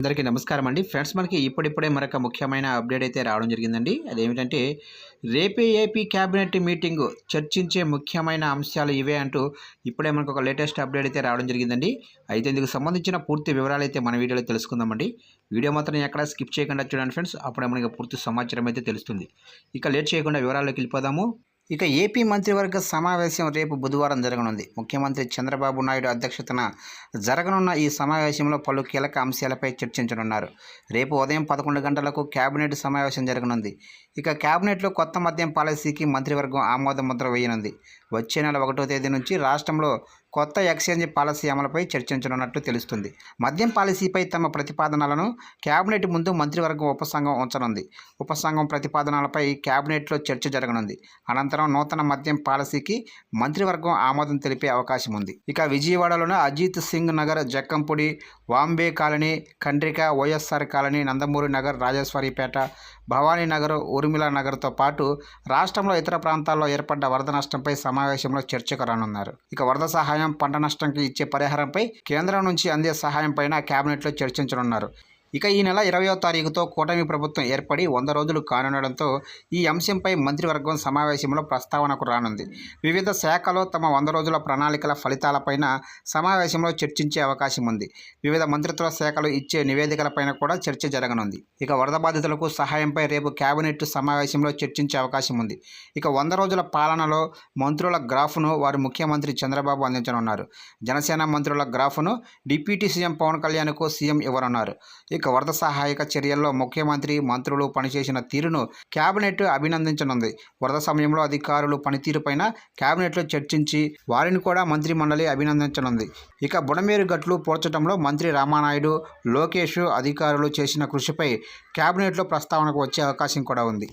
అందరికీ నమస్కారం అండి. ఫ్రెండ్స్ మనకి ఇప్పుడిప్పుడే మరొక ముఖ్యమైన అప్డేట్ అయితే రావడం జరిగిందండి. అదేమిటంటే రేపే ఏపీ క్యాబినెట్ మీటింగ్ చర్చించే ముఖ్యమైన అంశాలు ఇవే అంటూ ఇప్పుడే మనకు ఒక లేటెస్ట్ అప్డేట్ అయితే రావడం జరిగిందండి. అయితే ఇందుకు సంబంధించిన పూర్తి వివరాలు అయితే మన వీడియోలో తెలుసుకుందామండి. వీడియో మాత్రం ఎక్కడ స్కిప్ చేయకుండా చూడండి ఫ్రెండ్స్. అప్పుడే మనకి పూర్తి సమాచారం అయితే తెలుస్తుంది. ఇక లేట్ చేయకుండా వివరాల్లోకి వెళ్ళిపోదాము. ఇక ఏపీ మంత్రివర్గ సమావేశం రేపు బుధవారం జరగనుంది. ముఖ్యమంత్రి చంద్రబాబు నాయుడు అధ్యక్షతన జరగనున్న ఈ సమావేశంలో పలు కీలక అంశాలపై చర్చించనున్నారు. రేపు ఉదయం పదకొండు గంటలకు కేబినెట్ సమావేశం జరగనుంది. ఇక కేబినెట్లో కొత్త మద్యం పాలసీకి మంత్రివర్గం ఆమోద ముద్ర వేయనుంది. వచ్చే నెల ఒకటో తేదీ నుంచి రాష్ట్రంలో కొత్త ఎక్స్చేంజ్ పాలసీ అమలుపై చర్చించనున్నట్లు తెలుస్తుంది. మద్యం పాలసీపై తమ ప్రతిపాదనలను కేబినెట్ ముందు మంత్రివర్గం ఉపసంఘం ఉంచనుంది. ఉపసంఘం ప్రతిపాదనలపై కేబినెట్లో చర్చ జరగనుంది. అనంతరం నూతన మద్యం పాలసీకి మంత్రివర్గం ఆమోదం తెలిపే అవకాశం ఉంది. ఇక విజయవాడలోని Ajit Singh Nagar Jakkampudi Vambay colony Kandrika YSR colony Nandamuri Nagar Rajeswaripeta Bhavani Nagar నగర్తో పాటు రాష్ట్రంలో ఇతర ప్రాంతాల్లో ఏర్పడ్డ వరద నష్టంపై సమావేశంలో చర్చకు రానున్నారు. ఇక వరద సహాయం పంట నష్టంకి ఇచ్చే పరిహారంపై కేంద్రం నుంచి అందే సహాయం పైన కేబినెట్లో చర్చించనున్నారు. ఇక ఈ నెల ఇరవయో తారీఖుతో కూటమి ప్రభుత్వం ఏర్పడి వంద రోజులు కానుండడంతో ఈ అంశంపై మంత్రివర్గం సమావేశంలో ప్రస్తావనకు రానుంది. వివిధ శాఖలో తమ వంద రోజుల ప్రణాళికల ఫలితాలపైన సమావేశంలో చర్చించే అవకాశం ఉంది. వివిధ మంత్రిత్వ శాఖలు ఇచ్చే నివేదికలపైన కూడా చర్చ జరగనుంది. ఇక వరద బాధితులకు సహాయంపై రేపు కేబినెట్ సమావేశంలో చర్చించే అవకాశం ఉంది. ఇక వంద రోజుల పాలనలో మంత్రుల గ్రాఫ్ను వారు ముఖ్యమంత్రి చంద్రబాబు అందించనున్నారు. జనసేన మంత్రుల గ్రాఫ్ను డిప్యూటీ సీఎం పవన్ కళ్యాణ్కు సీఎం ఇవ్వనున్నారు. ఇక వరద సహాయక చర్యల్లో ముఖ్యమంత్రి మంత్రులు పనిచేసిన తీరును కేబినెట్ అభినందించనుంది. వరద సమయంలో అధికారులు పనితీరుపైన కేబినెట్లో చర్చించి వారిని కూడా మంత్రి మండలి అభినందించనుంది. ఇక బుడమేరు గట్లు పోర్చడంలో మంత్రి రామానాయుడు లోకేష్ అధికారులు చేసిన కృషిపై కేబినెట్లో ప్రస్తావనకు వచ్చే అవకాశం కూడా ఉంది.